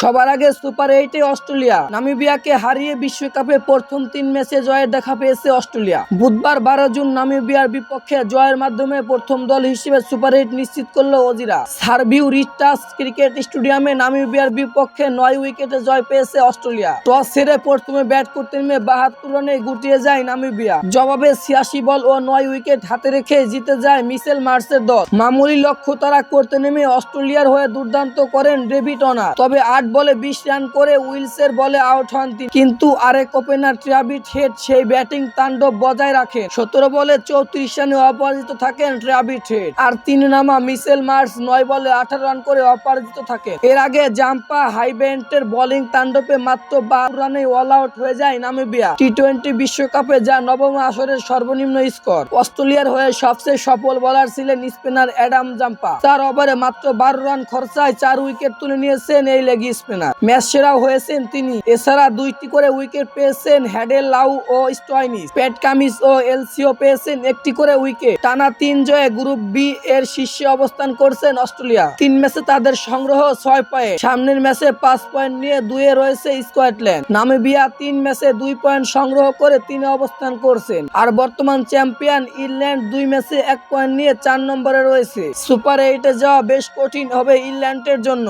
সবার আগে সুপার এইটে অস্ট্রেলিয়া। নামিবিয়াকে হারিয়ে বিশ্বকাপে প্রথম তিন ম্যাচে জয়ের দেখা পেয়েছে অস্ট্রেলিয়া। বুধবার বারো জুন নামিবিয়ার বিপক্ষে জয়ের মাধ্যমে প্রথম দল হিসেবে সুপার এইট নিশ্চিত করল অজিরা সার্ভিউ রিস্টাস ক্রিকেট স্টেডিয়ামে নামিবিয়ার বিপক্ষে নয় উইকেটে জয় পেয়েছে অস্ট্রেলিয়া। টস সেরে প্রথমে ব্যাট করতে নেমে বাহাত্তর রানে গুটিয়ে যায় নামিবিয়া। জবাবে ছিয়াশি বল ও নয় উইকেট হাতে রেখে জিতে যায় মিসেল মার্সের দল। মামুলি লক্ষ্য তারা করতে নেমে অস্ট্রেলিয়ার হয়ে দুর্দান্ত করেন ডেভিড অনার। তবে আট বলে, বিশ রান করে উইলসের বলে আউট হন তিনি। কিন্তু আরেক ওপেনার ট্রাভিড হেড, সেই ব্যাটিং তাণ্ডব বজায় রাখেন সতেরো বলে চৌত্রিশ রানে অপরাজিত থাকেন ট্রাভিড হেড। আর তিন নামা মিসেল মার্স, নয় বলে আঠারো রান করে অপরাজিত থাকেন এর আগে জাম্পা হাইবেন্টের বোলিং তাণ্ডবে মাত্র বারো রানে অল আউট হয়ে যায় নামিবিয়া। টি টোয়েন্টি বিশ্বকাপে যা নবম আসরের সর্বনিম্ন স্কোর। অস্ট্রেলিয়ার হয়ে সবচেয়ে সফল বলার ছিলেন স্পিনার অ্যাডাম জাম্পা। চার ওভারে মাত্র বারো রান খরচায় চার উইকেট তুলে নিয়েছেন এই লেগ স্পিনার। ম্যাচ সেরাও হয়েছেন তিনি। এছাড়া দুইটি করে উইকেট পেয়েছেন হ্যাডেল, লাউ ও স্টয়নিস প্যাট কামিস ও এলসিও পেয়েছেন একটি করে উইকেট। টানা তিন জয়ে গ্রুপ বি এর শীর্ষে অবস্থান করছেন অস্ট্রেলিয়া। তিন ম্যাচে তাদের সংগ্রহ ছয় পয়েন্ট। সামনের ম্যাচে পাঁচ পয়েন্ট নিয়ে দুয়ে রয়েছে স্কটল্যান্ড নামিবিয়া তিন ম্যাচে দুই পয়েন্ট সংগ্রহ করে তিনে অবস্থান করছেন। আর বর্তমান চ্যাম্পিয়ন ইংল্যান্ড দুই ম্যাচে এক পয়েন্ট নিয়ে চার নম্বরে রয়েছে। সুপার এইটে যাওয়া বেশ কঠিন হবে ইংল্যান্ডের জন্য।